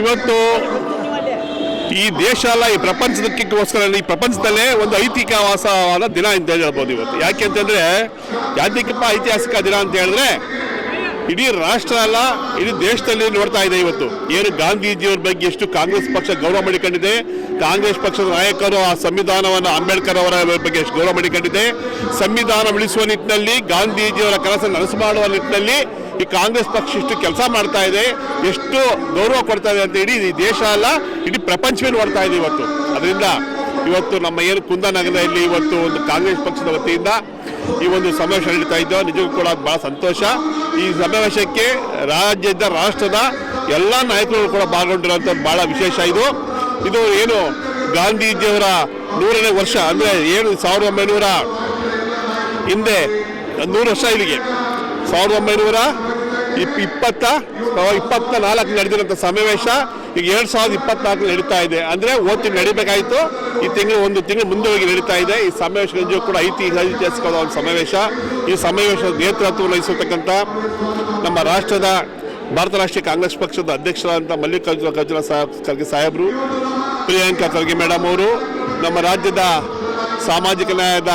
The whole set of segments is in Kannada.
ಇವತ್ತು ಈ ದೇಶ ಅಲ್ಲ, ಈ ಪ್ರಪಂಚದಕ್ಕೋಸ್ಕರ ಈ ಪ್ರಪಂಚದಲ್ಲೇ ಒಂದು ಐತಿಹಾಸಿಕವಾದ ದಿನ ಅಂತ ಹೇಳ್ಬೋದು ಇವತ್ತು. ಯಾಕೆ ಅಂತಂದ್ರೆ ಯಾತಿಕಪ್ಪ ಐತಿಹಾಸಿಕ ದಿನ ಅಂತ ಹೇಳಿದ್ರೆ, ಇಡೀ ರಾಷ್ಟ್ರ ಅಲ್ಲ, ಇಡೀ ದೇಶದಲ್ಲಿ ನೋಡ್ತಾ ಇದೆ ಇವತ್ತು. ಏನು ಗಾಂಧೀಜಿಯವ್ರ ಬಗ್ಗೆ ಎಷ್ಟು ಕಾಂಗ್ರೆಸ್ ಪಕ್ಷ ಗೌರವ ಮಾಡಿಕೊಂಡಿದೆ, ಕಾಂಗ್ರೆಸ್ ಪಕ್ಷದ ನಾಯಕರು ಆ ಸಂವಿಧಾನವನ್ನು ಅಂಬೇಡ್ಕರ್ ಅವರ ಬಗ್ಗೆ ಎಷ್ಟು ಗೌರವ ಮಾಡಿಕೊಂಡಿದೆ, ಸಂವಿಧಾನ ಉಳಿಸುವ ನಿಟ್ಟಿನಲ್ಲಿ ಗಾಂಧೀಜಿಯವರ ಕೆಲಸ ನನಸು ಮಾಡುವ ನಿಟ್ಟಿನಲ್ಲಿ ಈ ಕಾಂಗ್ರೆಸ್ ಪಕ್ಷ ಇಷ್ಟು ಕೆಲಸ ಮಾಡ್ತಾ ಇದೆ, ಎಷ್ಟು ಗೌರವ ಕೊಡ್ತಾ ಇದೆ ಅಂತ ಇಡೀ ಈ ದೇಶ ಅಲ್ಲ, ಇಡೀ ಪ್ರಪಂಚವೇ ನೋಡ್ತಾ ಇದೆ ಇವತ್ತು. ಅದರಿಂದ ಇವತ್ತು ನಮ್ಮ ಏನು ಕುಂದನಗರದಲ್ಲಿ ಇವತ್ತು ಒಂದು ಕಾಂಗ್ರೆಸ್ ಪಕ್ಷದ ವತಿಯಿಂದ ಈ ಒಂದು ಸಮಾವೇಶ ನಡೀತಾ ಇದ್ದೋ, ನಿಜಕ್ಕೂ ಕೂಡ ಬಹಳ ಸಂತೋಷ. ಈ ಸಮಾವೇಶಕ್ಕೆ ರಾಜ್ಯದ, ರಾಷ್ಟ್ರದ ಎಲ್ಲ ನಾಯಕರು ಕೂಡ ಪಾಲ್ಗೊಂಡಿರುವಂಥ ಬಹಳ ವಿಶೇಷ ಇದು. ಇದು ಏನು ಗಾಂಧೀಜಿಯವರ ನೂರನೇ ವರ್ಷ, ಅಂದರೆ ಏನು ಸಾವಿರದ ಒಂಬೈನೂರ ಹಿಂದೆ ನೂರು ವರ್ಷ ಇಲ್ಲಿಗೆ. ಸಾವಿರದ ಒಂಬೈನೂರ ಇಪ್ ಇಪ್ಪತ್ತ ಇಪ್ಪತ್ತ ನಾಲ್ಕು ನಡೆದಿರೋಂಥ ಸಮಾವೇಶ ಈಗ ಎರಡು ಸಾವಿರದ ಇಪ್ಪತ್ನಾಲ್ಕು ನಡೀತಾ ಇದೆ. ಅಂದರೆ ಒಂದು ತಿಂಗಳು ನಡಿಬೇಕಾಯಿತು. ಈ ತಿಂಗಳು ಒಂದು ತಿಂಗಳು ಮುಂದೆ ಹೋಗಿ ನಡೀತಾ ಇದೆ. ಈ ಸಮಾವೇಶ ಕೂಡ ಐತಿಹಾಸಿಕ ಐತಿಹಾಸಿಕವಾದ ಒಂದು ಸಮಾವೇಶ. ಈ ಸಮಾವೇಶದ ನೇತೃತ್ವ ವಹಿಸಿರ್ತಕ್ಕಂಥ ನಮ್ಮ ರಾಷ್ಟ್ರದ, ಭಾರತ ರಾಷ್ಟ್ರೀಯ ಕಾಂಗ್ರೆಸ್ ಪಕ್ಷದ ಅಧ್ಯಕ್ಷರಾದಂಥ ಮಲ್ಲಿಕಾರ್ಜುನ ಖರ್ಜುನ ಖರ್ಗೆ ಸಾಹೇಬರು, ಪ್ರಿಯಾಂಕಾ ಖರ್ಗೆ ಮೇಡಮ್ ಅವರು, ನಮ್ಮ ರಾಜ್ಯದ ಸಾಮಾಜಿಕ ನ್ಯಾಯದ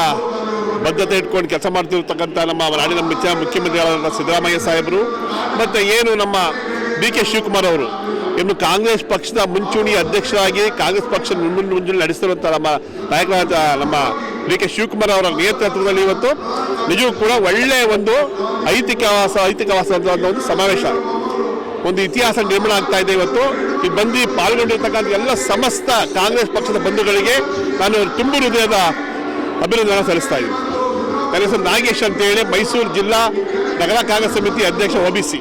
ಬದ್ಧತೆ ಇಟ್ಕೊಂಡು ಕೆಲಸ ಮಾಡ್ತಿರ್ತಕ್ಕಂಥ ನಮ್ಮ ನಾಡಿನ ಮುಖ್ಯ ಮುಖ್ಯಮಂತ್ರಿಗಳಾದ ಸಿದ್ದರಾಮಯ್ಯ ಸಾಹೇಬರು, ಮತ್ತು ಏನು ನಮ್ಮ ಡಿ ಕೆ ಶಿವಕುಮಾರ್ ಅವರು, ಇನ್ನು ಕಾಂಗ್ರೆಸ್ ಪಕ್ಷದ ಮುಂಚೂಣಿ ಅಧ್ಯಕ್ಷರಾಗಿ ಕಾಂಗ್ರೆಸ್ ಪಕ್ಷ ಮುಂಚೂಣಿ ನಡೆಸಿರುವಂಥ ನಮ್ಮ ನಾಯಕರಾದ ನಮ್ಮ ಡಿ ಕೆ ಶಿವಕುಮಾರ್ ಅವರ ನೇತೃತ್ವದಲ್ಲಿ ಇವತ್ತು ನಿಜವೂ ಕೂಡ ಒಳ್ಳೆಯ ಒಂದು ಐತಿಹಾಸ ಐತಿಹಾಸ ಒಂದು ಸಮಾವೇಶ. ಒಂದು ಇತಿಹಾಸ ನಿರ್ಮಾಣ ಆಗ್ತಾ ಇದೆ ಇವತ್ತು. ಈ ಬಂದಿ ಪಾಲ್ಗೊಂಡಿರ್ತಕ್ಕಂಥ ಎಲ್ಲ ಸಮಸ್ತ ಕಾಂಗ್ರೆಸ್ ಪಕ್ಷದ ಬಂಧುಗಳಿಗೆ ನಾನು ತುಂಬು ಹೃದಯದ ಅಭಿನಂದನೆ ಸಲ್ಲಿಸ್ತಾ ಇದ್ದೀನಿ. ನನ್ನ ಹೆಸರು ನಾಗೇಶ್ ಅಂತೇಳಿ ಮೈಸೂರು ಜಿಲ್ಲಾ ನಗರ ಕಾಂಗ್ರೆಸ್ ಸಮಿತಿ ಅಧ್ಯಕ್ಷ ಒಬಿಸಿ